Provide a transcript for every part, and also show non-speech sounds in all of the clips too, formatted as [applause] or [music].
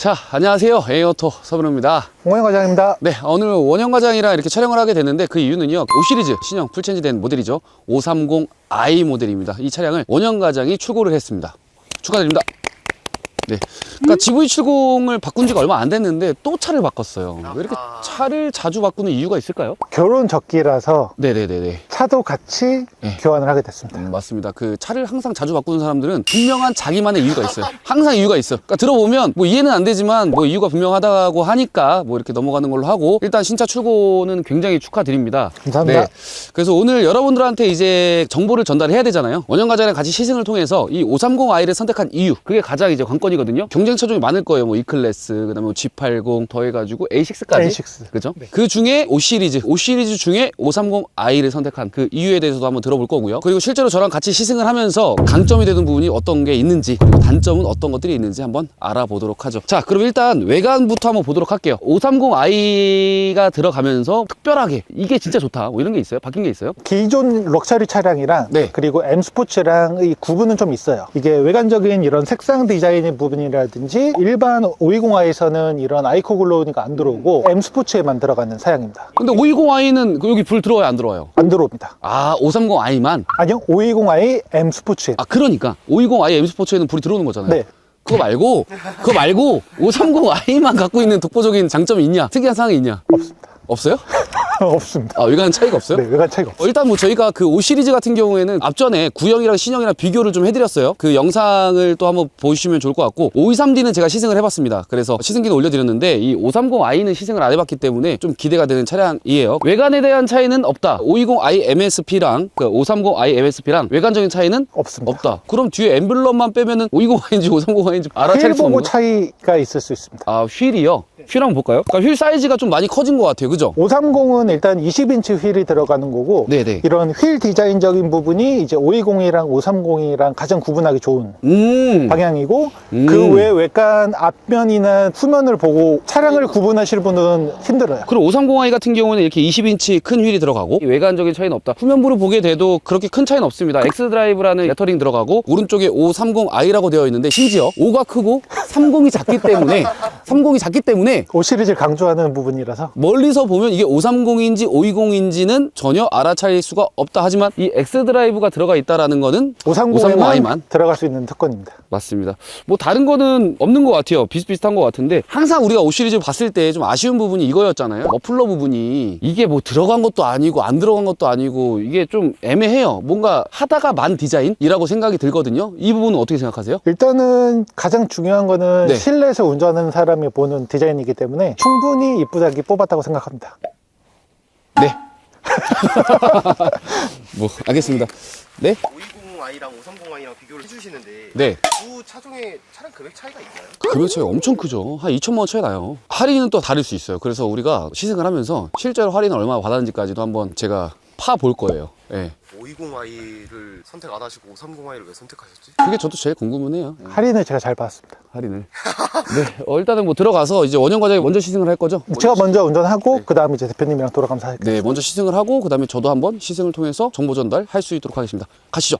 자, 안녕하세요. 에어토 서브로입니다. 홍영 과장입니다. 네, 오늘 원형 과장이랑 이렇게 촬영을 하게 됐는데 그 이유는요. 5 시리즈 신형 풀체인지된 모델이죠. 530i 모델입니다. 이 차량을 원형 과장이 출고를 했습니다. 축하드립니다. 네. 그러니까 GV70을 바꾼 지가 얼마 안 됐는데 또 차를 바꿨어요. 왜 이렇게 차를 자주 바꾸는 이유가 있을까요? 결혼 적기라서 네네네네. 차도 같이 네. 교환을 하게 됐습니다. 음, 맞습니다. 그 차를 항상 자주 바꾸는 사람들은 분명한 자기만의 이유가 있어요. 항상 이유가 있어. 그러니까 들어보면 뭐 이해는 안 되지만 뭐 이유가 분명하다고 하니까 뭐 이렇게 넘어가는 걸로 하고 일단 신차 출고는 굉장히 축하드립니다. 감사합니다. 네. 그래서 오늘 여러분들한테 이제 정보를 전달해야 되잖아요. 원형가자랑 같이 시승을 통해서 이 530i를 선택한 이유 그게 가장 이제 관건이 거든요. 경쟁차 중에 많을 거예요. 뭐 E클래스, 그다음에 뭐 G80 더해가지고 A6까지. A6. 그죠? 그 중에 5 시리즈, 5 시리즈 중에 530i를 선택한 그 이유에 대해서도 한번 들어볼 거고요. 그리고 실제로 저랑 같이 시승을 하면서 강점이 되는 부분이 어떤 게 있는지 그리고 단점은 어떤 것들이 있는지 한번 알아보도록 하죠. 자, 그럼 일단 외관부터 한번 보도록 할게요. 530i가 들어가면서 특별하게 이게 진짜 좋다. 뭐 이런 게 있어요? 바뀐 게 있어요? 기존 럭셔리 차량이랑 네. 그리고 M 스포츠랑 의 구분은 좀 있어요. 이게 외관적인 이런 색상 디자인의 부 분이라든지 일반 520i에서는 이런 아이코 글로우니까 안 들어오고 M 스포츠에만 들어가는 사양입니다. 근데 520i는 그 여기 불 들어와요, 안 들어와요? 안 들어옵니다. 아, 530i만? 아니요, 520i M 스포츠에. 아, 그러니까 520i M 스포츠에는 불이 들어오는 거잖아요. 네. 그거 말고 그거 말고 530i만 갖고 있는 독보적인 장점이 있냐? 특이한 사항이 있냐? 없습니다. 없어요? [laughs] 없습니다. 아, 외관 차이가 없어요? 네, 외관 차이가 없어요. 어, 일단 뭐 저희가 그 5 시리즈 같은 경우에는 앞전에 구형이랑 신형이랑 비교를 좀 해드렸어요. 그 영상을 또 한번 보시면 좋을 것 같고 523D는 제가 시승을 해봤습니다. 그래서 시승기는 올려드렸는데 이 530i는 시승을 안 해봤기 때문에 좀 기대가 되는 차량이에요. 외관에 대한 차이는 없다. 520i MSP랑 그 530i MSP랑 외관적인 차이는 없습니다. 없다. 그럼 뒤에 엠블럼만 빼면은 520i인지 530i인지 알아차릴 휠 수 없는 보고 거? 차이가 있을 수 있습니다. 아 휠이요? 휠 한번 볼까요? 그러니까 휠 사이즈가 좀 많이 커진 것 같아요. 그죠? 530은 일단 20인치 휠이 들어가는 거고 네네. 이런 휠 디자인적인 부분이 이제 520이랑 530이랑 가장 구분하기 좋은 음. 방향이고 음. 그 외 외관 앞면이나 후면을 보고 차량을 구분하실 분은 힘들어요. 그리고 530i 같은 경우는 이렇게 20인치 큰 휠이 들어가고 외관적인 차이는 없다. 후면부를 보게 돼도 그렇게 큰 차이는 없습니다. X드라이브라는 레터링 들어가고 오른쪽에 530i라고 되어 있는데 심지어 5가 크고 30이 작기 때문에 30이 작기 때문에 5 시리즈를 강조하는 부분이라서 멀리서 보면 이게 530인지 520인지는 전혀 알아차릴 수가 없다. 하지만 이 X드라이브가 들어가 있다라는 거는 530에만 530i만 들어갈 수 있는 특권입니다. 맞습니다. 뭐 다른 거는 없는 것 같아요. 비슷비슷한 것 같은데 항상 우리가 5 시리즈 봤을 때 좀 아쉬운 부분이 이거였잖아요. 머플러 부분이 이게 뭐 들어간 것도 아니고 안 들어간 것도 아니고 이게 좀 애매해요. 뭔가 하다가 만 디자인이라고 생각이 들거든요. 이 부분은 어떻게 생각하세요? 일단은 가장 중요한 거는 네. 실내에서 운전하는 사람이 보는 디자인 이기 때문에 충분히 이쁘다기 뽑았다고 생각합니다. 네. [laughs] 뭐 알겠습니다. 네? 520i랑 530i랑 비교를 해주시는데 네. 두 차종의 차량 금액 차이가 있나요? 금액 차이 엄청 크죠. 한 2천만 원 차이 나요. 할인은 또 다를 수 있어요. 그래서 우리가 시승을 하면서 실제로 할인을 얼마나 받았는지까지도 한번 제가 파 볼 거예요. 예. 520i를 선택 안 하시고 530i를 왜 선택하셨지? 그게 저도 제일 궁금해요. 예. 할인을 제가 잘 받았습니다. 할인을. 네. 어, 일단은 뭐 들어가서 이제 원형 과장이 먼저 시승을 할 거죠? 제가 먼저 운전하고 그 다음에 이제 대표님이랑 돌아가면서 할게요. 네, 먼저 시승을 하고 그다음에 저도 한번 시승을 통해서 정보 전달 할 수 있도록 하겠습니다. 가시죠.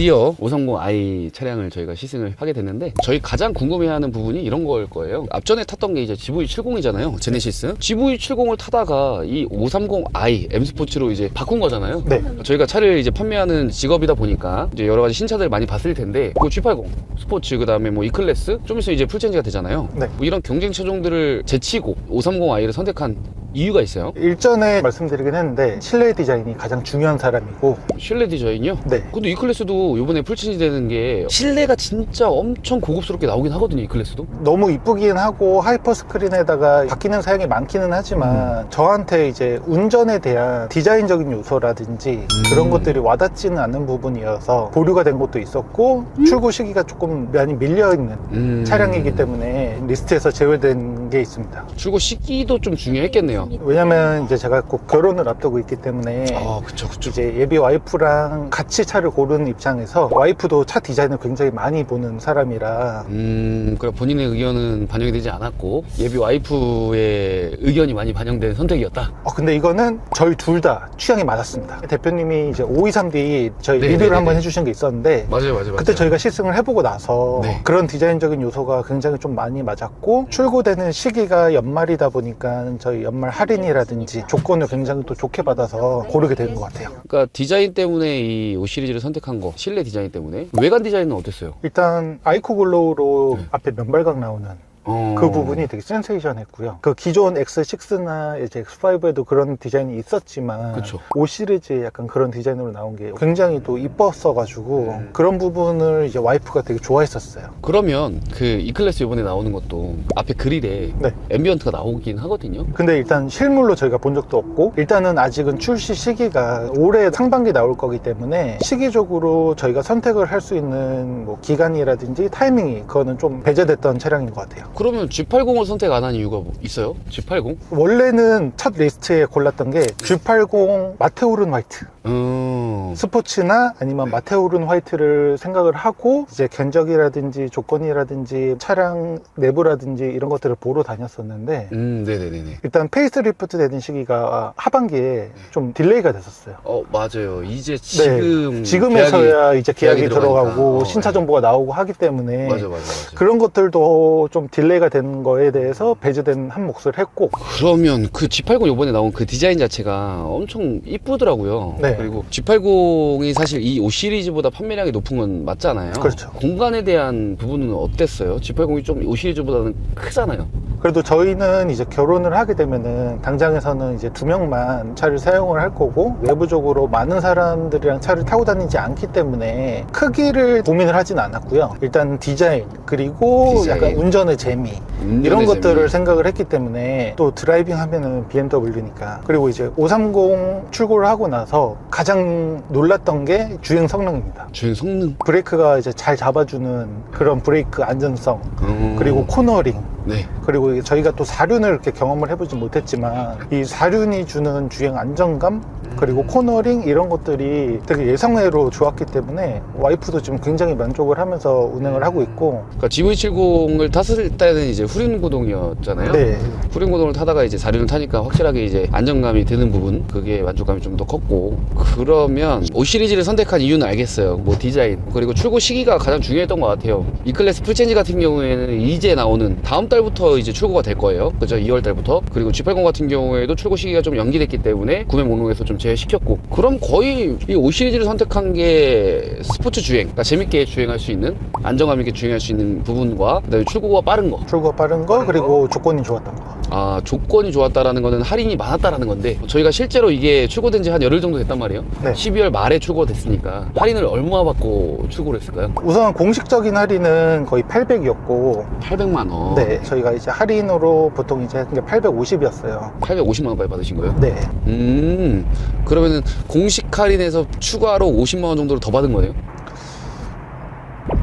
드디어 530i 차량을 저희가 시승을 하게 됐는데 저희 가장 궁금해하는 부분이 이런 걸 거예요. 앞전에 탔던 게 이제 GV70이잖아요. 제네시스. GV70을 타다가 이 530i M 스포츠로 이제 바꾼 거잖아요. 네. 저희가 차를 이제 판매하는 직업이다 보니까 이제 여러 가지 신차들 많이 봤을 텐데 뭐 G80 스포츠 그 다음에 뭐 E클래스 좀 있으면 이제 풀체인지가 되잖아요. 네. 뭐 이런 경쟁 차종들을 제치고 530i를 선택한 이유가 있어요. 일전에 말씀드리긴 했는데 실내 디자인이 가장 중요한 사람이고 실내 디자인이요? 네. 근데 E클래스도 이번에 풀체인지 되는 게 실내가 진짜 엄청 고급스럽게 나오긴 하거든요, E클래스도. 너무 이쁘긴 하고 하이퍼 스크린에다가 바뀌는 사양이 많기는 하지만 음. 저한테 이제 운전에 대한 디자인적인 요소라든지 음. 그런 것들이 와닿지는 않는 부분이어서 보류가 된 것도 있었고 출고 시기가 조금 많이 밀려 있는 음. 차량이기 때문에 리스트에서 제외된 게 있습니다. 출고 시기도 좀 중요했겠네요. 왜냐면 이제 제가 꼭 결혼을 앞두고 있기 때문에 아, 그쵸, 그쵸. 이제 예비 와이프랑 같이 차를 고르는 입장에서 와이프도 차 디자인을 굉장히 많이 보는 사람이라 음, 그래 본인의 의견은 반영이 되지 않았고 예비 와이프의 의견이 많이 반영된 선택이었다. 어, 근데 이거는 저희 둘 다 취향이 맞았습니다. 대표님이 이제 523D 저희 네, 리뷰를 네, 한번 네. 해주신 게 있었는데 맞아요, 맞아요, 그때 저희가 시승을 해보고 나서 네. 그런 디자인적인 요소가 굉장히 좀 많이 맞았고 출고되는 시기가 연말이다 보니까 저희 연말 할인이라든지 조건을 굉장히 또 좋게 받아서 고르게 된것 같아요. 그러니까 디자인 때문에 이5 시리즈를 선택한 거, 실내 디자인 때문에 외관 디자인은 어땠어요? 일단 아이코 글로우로 네. 앞에 면발각 나오는 어... 그 부분이 되게 센세이션했고요. 그 기존 X6나 이제 X5에도 그런 디자인이 있었지만 그쵸. 5 시리즈에 약간 그런 디자인으로 나온 게 굉장히 또 이뻤어가지고 음. 그런 부분을 이제 와이프가 되게 좋아했었어요. 그러면 그 E클래스 이번에 나오는 것도 앞에 그릴에 네. 앰비언트가 나오긴 하거든요. 근데 일단 실물로 저희가 본 적도 없고 일단은 아직은 출시 시기가 올해 상반기 나올 거기 때문에 시기적으로 저희가 선택을 할 수 있는 뭐 기간이라든지 타이밍이 그거는 좀 배제됐던 차량인 것 같아요. 그러면 G80을 선택 안 한 이유가 뭐 있어요? G80? 원래는 첫 리스트에 골랐던 게 G80 마테오른 화이트 음... 스포츠나 아니면 마테오른 화이트를 생각을 하고 이제 견적이라든지 조건이라든지 차량 내부라든지 이런 것들을 보러 다녔었는데 음, 네네네네. 일단 페이스리프트 되는 시기가 하반기에 좀 딜레이가 됐었어요. 어, 맞아요. 이제 지금. 네. 지금에서야 이제 계약이, 계약이 들어가고. 어, 신차 네. 정보가 나오고 하기 때문에 맞아, 맞아, 맞아. 그런 것들도 좀 딜레이가 된 거에 대해서 배제된 한 몫을 했고 그러면 그 G80 요번에 나온 그 디자인 자체가 엄청 이쁘더라고요. 네. 그리고 G80이 사실 이 5 시리즈보다 판매량이 높은 건 맞잖아요. 그렇죠. 공간에 대한 부분은 어땠어요? G80이 좀 5 시리즈보다는 크잖아요. 그래도 저희는 이제 결혼을 하게 되면은 당장에서는 이제 두 명만 차를 사용을 할 거고 외부적으로 많은 사람들이랑 차를 타고 다니지 않기 때문에 크기를 고민을 하진 않았고요. 일단 디자인 그리고 디자인. 약간 운전의 재미 이런 것들을 재미. 생각을 했기 때문에 또 드라이빙 하면은 BMW니까 그리고 이제 530 출고를 하고 나서 가장 놀랐던 게 주행 성능입니다. 주행 성능. 브레이크가 이제 잘 잡아주는 그런 브레이크 안전성 음. 그리고 코너링 네. 그리고 저희가 또 사륜을 이렇게 경험을 해보진 못했지만 이 사륜이 주는 주행 안정감 그리고 코너링 이런 것들이 되게 예상외로 좋았기 때문에 와이프도 지금 굉장히 만족을 하면서 운행을 하고 있고. 그러니까 GV70을 탔을 때는 이제 후륜 구동이었잖아요. 네. 후륜 구동을 타다가 이제 사륜을 타니까 확실하게 이제 안정감이 드는 부분 그게 만족감이 좀 더 컸고. 그러면 5 시리즈를 선택한 이유는 알겠어요. 뭐 디자인 그리고 출고 시기가 가장 중요했던 것 같아요. 이 클래스 풀체인지 같은 경우에는 이제 나오는 다음 달부터 이제 출고가 될 거예요. 그죠? 2월 달부터. 그리고 G80 같은 경우에도 출고 시기가 좀 연기됐기 때문에 구매 목록에서 좀 제외시켰고 그럼 거의 이 5 시리즈를 선택한 게 스포츠 주행 그러니까 재밌게 주행할 수 있는 안정감 있게 주행할 수 있는 부분과 그다음에 출고가 빠른 거. 출고가 빠른 거 그리고 조건이 좋았던 거. 아 조건이 좋았다라는 거는 할인이 많았다라는 건데 저희가 실제로 이게 출고된 지 한 열흘 정도 됐단 말이에요. 네. 12월 말에 출고가 됐으니까 할인을 얼마 받고 출고를 했을까요? 우선 공식적인 할인은 거의 800이었고 800만 원. 네 저희가 이제 할인으로 보통 이제 850이었어요 850만 원까지 받으신 거예요? 네 음 그러면은 공식 할인에서 추가로 50만 원 정도를 더 받은 거네요?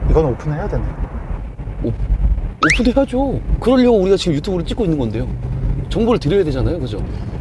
이건 오픈해야 되네 오픈해야죠 그러려고 우리가 지금 유튜브를 찍고 있는 건데요 정보를 드려야 되잖아요 그죠?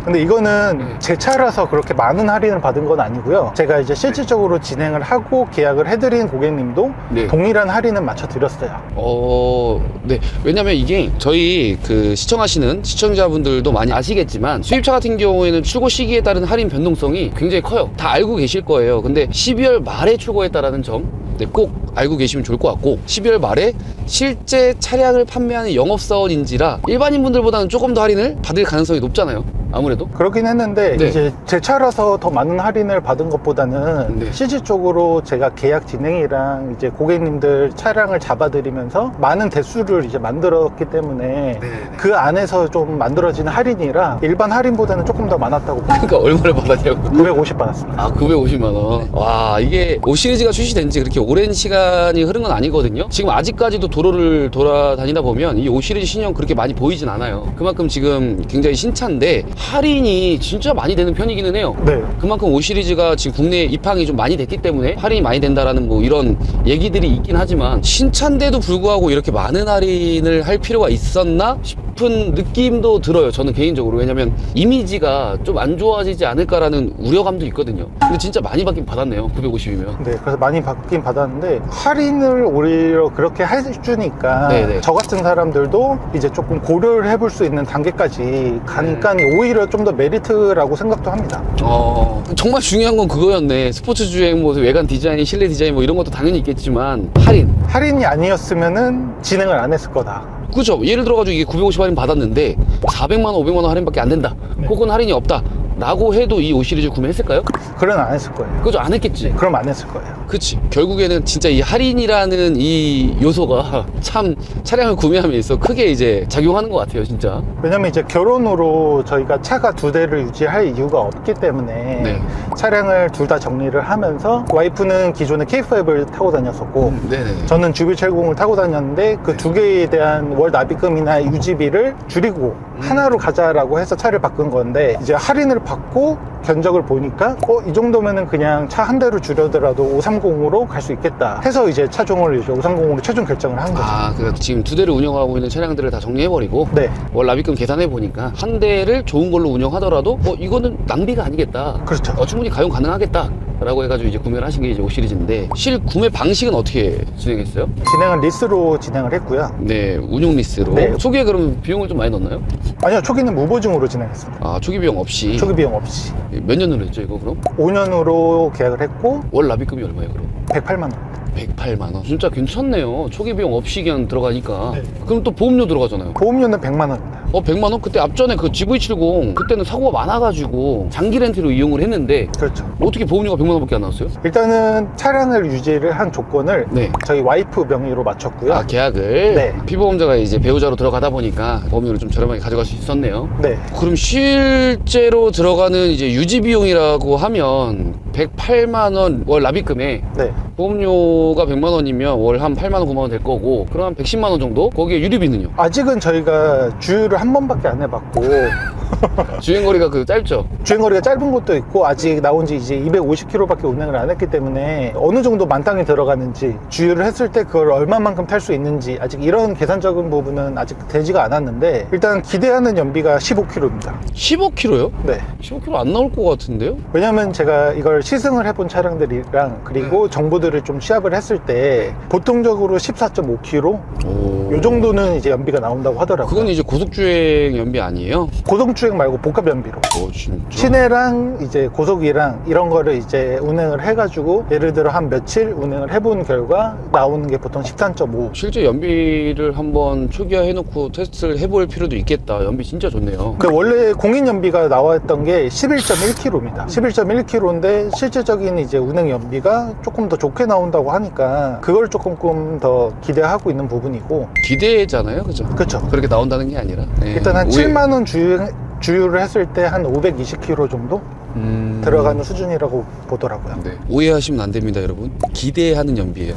근데 이거는 네. 제 차라서 그렇게 많은 할인을 받은 건 아니고요. 제가 이제 실질적으로 진행을 하고 계약을 해드린 고객님도 네. 동일한 할인은 맞춰 드렸어요. 어, 네. 왜냐면 이게 저희 그 시청하시는 시청자분들도 많이 아시겠지만 수입차 같은 경우에는 출고 시기에 따른 할인 변동성이 굉장히 커요. 다 알고 계실 거예요. 근데 12월 말에 출고했다라는 점, 네, 꼭 알고 계시면 좋을 것 같고 12월 말에 실제 차량을 판매하는 영업사원인지라 일반인분들보다는 조금 더 할인을 받을 가능성이 높잖아요. 아무래도. 그렇긴 했는데 네. 이제 제 차라서 더 많은 할인을 받은 것보다는 네. 실질적으로 제가 계약 진행이랑 이제 고객님들 차량을 잡아드리면서 많은 대수를 이제 만들었기 때문에 그 안에서 좀 만들어진 할인이라 일반 할인보다는 조금 더 많았다고 그러니까 얼마를 받았냐고. 950 받았습니다. 아, 950만 원. 와, 이게 5 시리즈가 출시된 지 그렇게 오랜 시간이 흐른 건 아니거든요. 지금 아직까지도 도로를 돌아다니다 보면 이 5 시리즈 신형 그렇게 많이 보이진 않아요. 그만큼 지금 굉장히 신차인데 할인 이 진짜 많이 되는 편이기는 해요. 네. 그만큼 5 시리즈가 지금 국내에 입항이 좀 많이 됐기 때문에 할인이 많이 된다라는 뭐 이런 얘기들이 있긴 하지만 신차인데도 불구하고 이렇게 많은 할인을 할 필요가 있었나 싶 은 느낌도 들어요. 저는 개인적으로. 왜냐면 이미지가 좀 안 좋아지지 않을까라는 우려감도 있거든요. 근데 진짜 많이 받긴 받았네요. 950이면. 네, 그래서 많이 받긴 받았는데 할인을 오히려 그렇게 해주니까 네네. 저 같은 사람들도 이제 조금 고려를 해볼 수 있는 단계까지 가니까 오히려 좀 더 메리트라고 생각도 합니다. 어, 정말 중요한 건 그거였네. 스포츠 주행, 뭐 외관 디자인, 실내 디자인 뭐 이런 것도 당연히 있겠지만 할인. 할인이 아니었으면은 진행을 안 했을 거다. 그죠? 예를 들어가지고 이게 950 할인 받았는데 400만 원, 500만 원 할인밖에 안 된다. 혹은 할인이 없다. 라고 해도 이 5 시리즈 구매했을까요? 그런 안 했을 거예요. 그죠? 안 했겠지. 그럼 안 했을 거예요. 그치. 결국에는 진짜 이 할인이라는 이 요소가 참 차량을 구매함에 있어 크게 이제 작용하는 것 같아요, 진짜. 왜냐면 이제 결혼으로 저희가 차가 두 대를 유지할 이유가 없기 때문에 네. 차량을 둘 다 정리를 하면서 와이프는 기존에 K5를 타고 다녔었고 네네. 저는 주비철공을 타고 다녔는데 그 두 개에 대한 월 납입금이나 유지비를 줄이고 하나로 가자라고 해서 차를 바꾼 건데 이제 할인을 받고 견적을 보니까 어 이 정도면은 그냥 차 한 대로 줄여더라도 530으로 갈 수 있겠다 해서 이제 차종을 이제 530으로 최종 결정을 한 거죠. 아, 그 지금 두 대를 운영하고 있는 차량들을 다 정리해버리고 네, 월 납입금 계산해 보니까 한 대를 좋은 걸로 운영하더라도 어 이거는 낭비가 아니겠다. 그렇죠. 어, 충분히 가용 가능하겠다 라고 해가지고 이제 구매를 하신 게 이제 5 시리즈인데 실 구매 방식은 어떻게 진행했어요? 진행은 리스로 진행을 했고요. 네, 운용 리스로. 네. 초기에 그럼 비용을 좀 많이 넣었나요? 아니요, 초기는 무보증으로 진행했습니다. 아, 초기 비용 없이. 초기 비용 없이 몇 년으로 했죠 이거 그럼? 5년으로 계약을 했고 월 납입금이 얼마예요 그럼? 108만 원. 108만 원. 진짜 괜찮네요. 초기 비용 없이 그냥 들어가니까. 네. 그럼 또 보험료 들어가잖아요. 보험료는 100만 원입니다. 어, 100만 원? 그때 앞전에 그 GV70 그때는 사고가 많아가지고 장기 렌트로 이용을 했는데 그렇죠. 어떻게 보험료가 100만 원밖에 안 나왔어요? 일단은 차량을 유지를 한 조건을 네. 저희 와이프 명의로 맞췄고요. 아 계약을 네. 피보험자가 이제 배우자로 들어가다 보니까 보험료를 좀 저렴하게 가져갈 수 있었네요. 네. 그럼 실제로 들어가는 이제 유지 비용이라고 하면 108만 원 월 납입금에 네. 보험료 가 100만 원이면 월 한 8만 원 9만 원 될 거고 그럼 한 110만 원 정도? 거기에 유류비는요? 아직은 저희가 주유를 한 번밖에 안 해봤고 [laughs] 주행거리가 그 짧죠? 주행거리가 짧은 것도 있고 아직 나온 지 이제 250km밖에 운행을 안 했기 때문에 어느 정도 만땅이 들어가는지 주유를 했을 때 그걸 얼마만큼 탈 수 있는지 아직 이런 계산적인 부분은 아직 되지가 않았는데 일단 기대하는 연비가 15km입니다. 15km요? 네. 15km 안 나올 것 같은데요? 왜냐면 제가 이걸 시승을 해본 차량들이랑 그리고 정보들을 좀 시합을 했을 때 보통적으로 14.5km 오. 요 정도는 이제 연비가 나온다고 하더라고요. 그건 이제 고속주행 연비 아니에요? 고속주행 말고 복합 연비로. 오 진짜? 시내랑 이제 고속이랑 이런 거를 이제 운행을 해가지고 예를 들어 한 며칠 운행을 해본 결과 나오는 게 보통 13.5. 실제 연비를 한번 초기화 해놓고 테스트를 해볼 필요도 있겠다. 연비 진짜 좋네요. 그 원래 공인 연비가 나왔던 게 11.1km입니다. 11.1km인데 실질적인 이제 운행 연비가 조금 더 좋게 나온다고 하 니까 그걸 조금 더 기대하고 있는 부분이고 기대잖아요, 그죠? 그렇죠. 그렇게 나온다는 게 아니라 네. 일단 한 오해- 7만 원 주유, 주유를 했을 때 한 520km 정도 음... 들어가는 수준이라고 보더라고요. 네. 오해하시면 안 됩니다, 여러분. 기대하는 연비예요.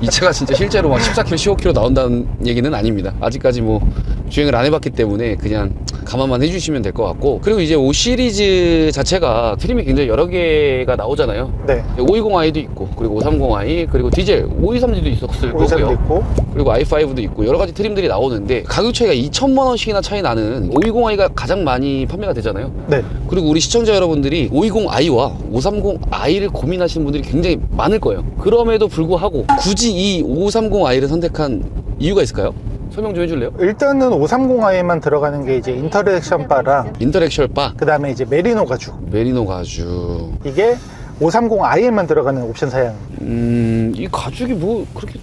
이 차가 진짜 실제로 막 14km, 15km 나온다는 얘기는 아닙니다. 아직까지 뭐 주행을 안 해봤기 때문에 그냥 감안만 해주시면 될 것 같고 그리고 이제 5 시리즈 자체가 트림이 굉장히 여러 개가 나오잖아요. 네. 520i도 있고 그리고 530i 그리고 디젤 523D도 있었을 거고요. 있고 그리고 i5도 있고 여러 가지 트림들이 나오는데 가격 차이가 2천만 원씩이나 차이 나는 520i가 가장 많이 판매가 되잖아요. 네. 그리고 우리 시청자 여러분들이 520i와 530i를 고민하시는 분들이 굉장히 많을 거예요. 그럼에도 불구하고 굳이 이 530i를 선택한 이유가 있을까요? 설명 좀 해줄래요? 일단은 530i에만 들어가는 게 이제 인터랙션 바랑 인터랙셜 바, 그 다음에 이제 메리노 가죽 메리노 가죽. 이게 530i에만 들어가는 옵션 사양 음, 이 가죽이 뭐 그렇게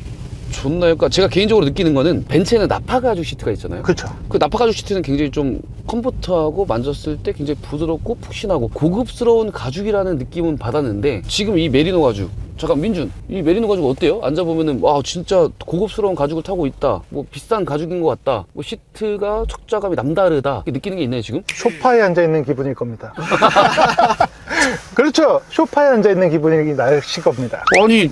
좋나요? 그러니까 제가 개인적으로 느끼는 거는 벤츠에는 나파 가죽 시트가 있잖아요. 그쵸 그 나파 가죽 시트는 굉장히 좀 컴포트하고 만졌을 때 굉장히 부드럽고 푹신하고 고급스러운 가죽이라는 느낌은 받았는데 지금 이 메리노 가죽 잠깐 민준 이 메리노 가죽 어때요? 앉아보면은 와 진짜 고급스러운 가죽을 타고 있다 뭐 비싼 가죽인 것 같다 뭐 시트가 척자감이 남다르다 느끼는 게 있나요 지금? 소파에 앉아있는 기분일 겁니다 [laughs] 그렇죠. 소파에 앉아 있는 기분이 나실 겁니다. 아니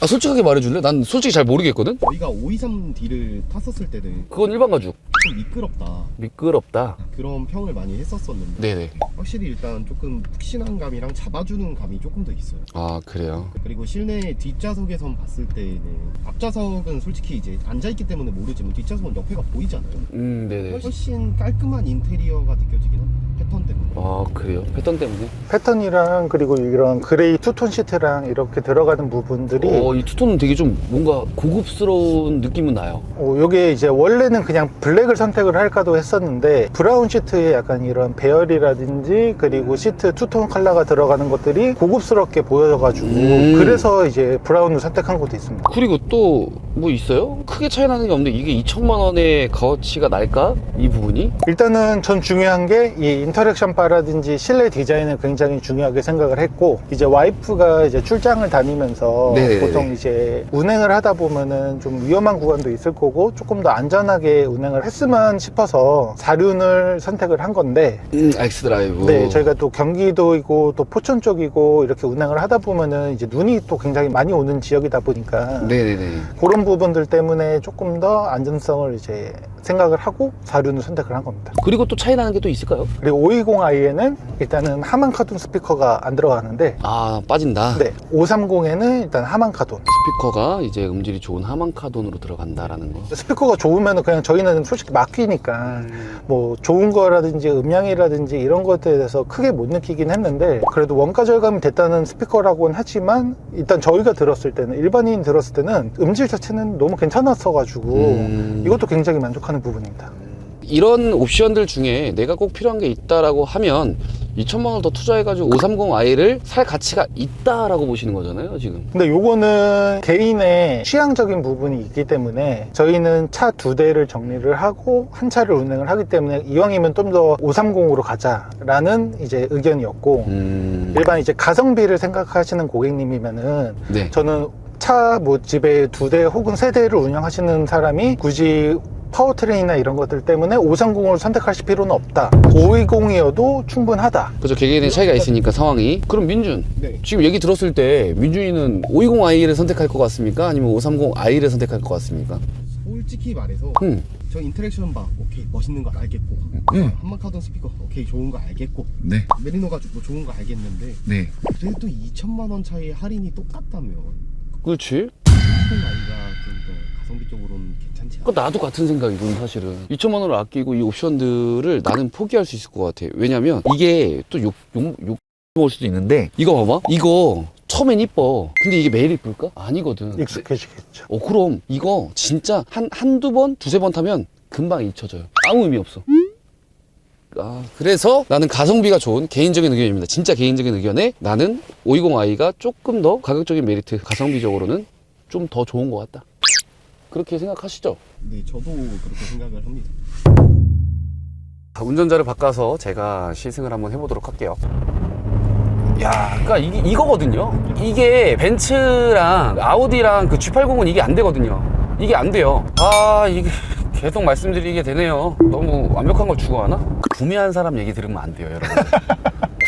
아, 솔직하게 말해줄래? 난 솔직히 잘 모르겠거든. 저희가 523D를 탔었을 때는 그건 일반 가죽. 좀 미끄럽다 미끄럽다. 그런 평을 많이 했었었는데 네네. 확실히 일단 조금 푹신한 감이랑 잡아주는 감이 조금 더 있어요. 아 그래요. 그리고 실내 뒷좌석에선 봤을 때는 앞좌석은 솔직히 이제 앉아있기 때문에 모르지만 뒷좌석은 옆에가 보이잖아요. 음 네네. 훨씬 깔끔한 인테리어가 느껴지긴 합니다. 패턴 때문에. 아 그래요. 패턴 때문에. 패턴이 랑 그리고 이런 그레이 투톤 시트랑 이렇게 들어가는 부분들이 어, 이 투톤은 되게 좀 뭔가 고급스러운 느낌은 나요. 어, 요게 이제 원래는 그냥 블랙을 선택을 할까도 했었는데 브라운 시트에 약간 이런 배열이라든지 그리고 시트 투톤 컬러가 들어가는 것들이 고급스럽게 보여져가지고 음. 그래서 이제 브라운을 선택한 것도 있습니다. 그리고 또 뭐 있어요? 크게 차이 나는 게 없는데 이게 2천만 원의 값어치가 날까? 이 부분이? 일단은 전 중요한 게 이 인터랙션 바라든지 실내 디자인을 굉장히 중요 하게 생각을 했고 이제 와이프가 이제 출장을 다니면서 네네네. 보통 이제 운행을 하다 보면은 좀 위험한 구간도 있을 거고 조금 더 안전하게 운행을 했으면 싶어서 사륜을 선택을 한 건데 음, 엑스 드라이브. 네 저희가 또 경기도이고 또 포천 쪽이고 이렇게 운행을 하다 보면은 이제 눈이 또 굉장히 많이 오는 지역이다 보니까 네네네. 그런 부분들 때문에 조금 더 안전성을 이제 생각을 하고 사륜을 선택을 한 겁니다. 그리고 또 차이 나는 게 또 있을까요? 그리고 520i에는 일단은 하만 카돈 스피커가 안 들어가는데 아 빠진다. 네, 530에는 일단 하만 카돈 스피커가 이제 음질이 좋은 하만카돈으로 들어간다라는 거. 스피커가 좋으면 그냥 저희는 솔직히 막히니까 뭐 좋은 거라든지 음량이라든지 이런 것들에 대해서 크게 못 느끼긴 했는데 그래도 원가 절감이 됐다는 스피커라고는 하지만 일단 저희가 들었을 때는 일반인 들었을 때는 음질 자체는 너무 괜찮았어 가지고 음. 이것도 굉장히 만족 하는 부분입니다 이런 옵션들 중에 내가 꼭 필요한 게 있다라고 하면 2천만 원 더 투자해가지고 530i를 살 가치가 있다라고 보시는 거잖아요, 지금. 근데 요거는 개인의 취향적인 부분이 있기 때문에 저희는 차 두 대를 정리를 하고 한 차를 운행을 하기 때문에 이왕이면 좀 더 530으로 가자라는 이제 의견이었고 음. 일반 이제 가성비를 생각하시는 고객님이면은 네. 저는 차 뭐 집에 두 대 혹은 세 대를 운영하시는 사람이 굳이 파워트레인이나 이런 것들 때문에 530을 선택하실 필요는 없다. 520이어도 충분하다. 그죠 개개인의 차이가 있으니까 상황이. 그럼 민준. 네. 지금 얘기 들었을 때 민준이는 520i를 선택할 것 같습니까? 아니면 530i를 선택할 것 같습니까? 솔직히 말해서 음. 저 인터랙션 바 오케이 멋있는 거 알겠고 음. 한마카돈 스피커 오케이 좋은 거 알겠고 네. 메리노 가지고 좋은 거 알겠는데 네. 그래도 2천만 원 차이 할인이 똑같다면 그렇지. 큰 아이가 좀더 가성비 쪽으로는 괜찮지 않을까? 그 나도 같은 생각이군 사실은 2천만 원을 아끼고 이 옵션들을 나는 포기할 수 있을 것 같아 왜냐면 이게 또 욕 욕 욕 먹을 수도 있는데 이거 봐봐 이거 처음엔 이뻐 근데 이게 매일 이쁠까? 아니거든 익숙해지겠죠. 어 그럼 이거 진짜 한 한두 번 두세 번 타면 금방 잊혀져요 아무 의미 없어 아, 그래서 나는 가성비가 좋은 개인적인 의견입니다. 진짜 개인적인 의견에 나는 520i가 조금 더 가격적인 메리트, 가성비적으로는 좀 더 좋은 것 같다. 그렇게 생각하시죠? 네 저도 그렇게 생각을 합니다 자, 운전자를 바꿔서 제가 시승을 한번 해보도록 할게요. 야, 그러니까 이게 이거거든요. 이게 벤츠랑 아우디랑 그 G80은 이게 안 되거든요. 이게 안 돼요. 아, 이게 계속 말씀드리게 되네요. 너무 완벽한 걸 추구하나? 구매한 사람 얘기 들으면 안 돼요, 여러분.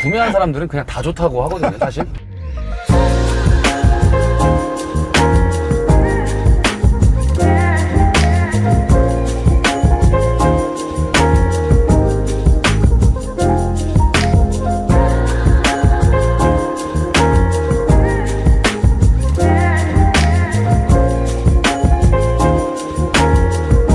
구매한 사람들은 그냥 다 좋다고 하거든요, 사실.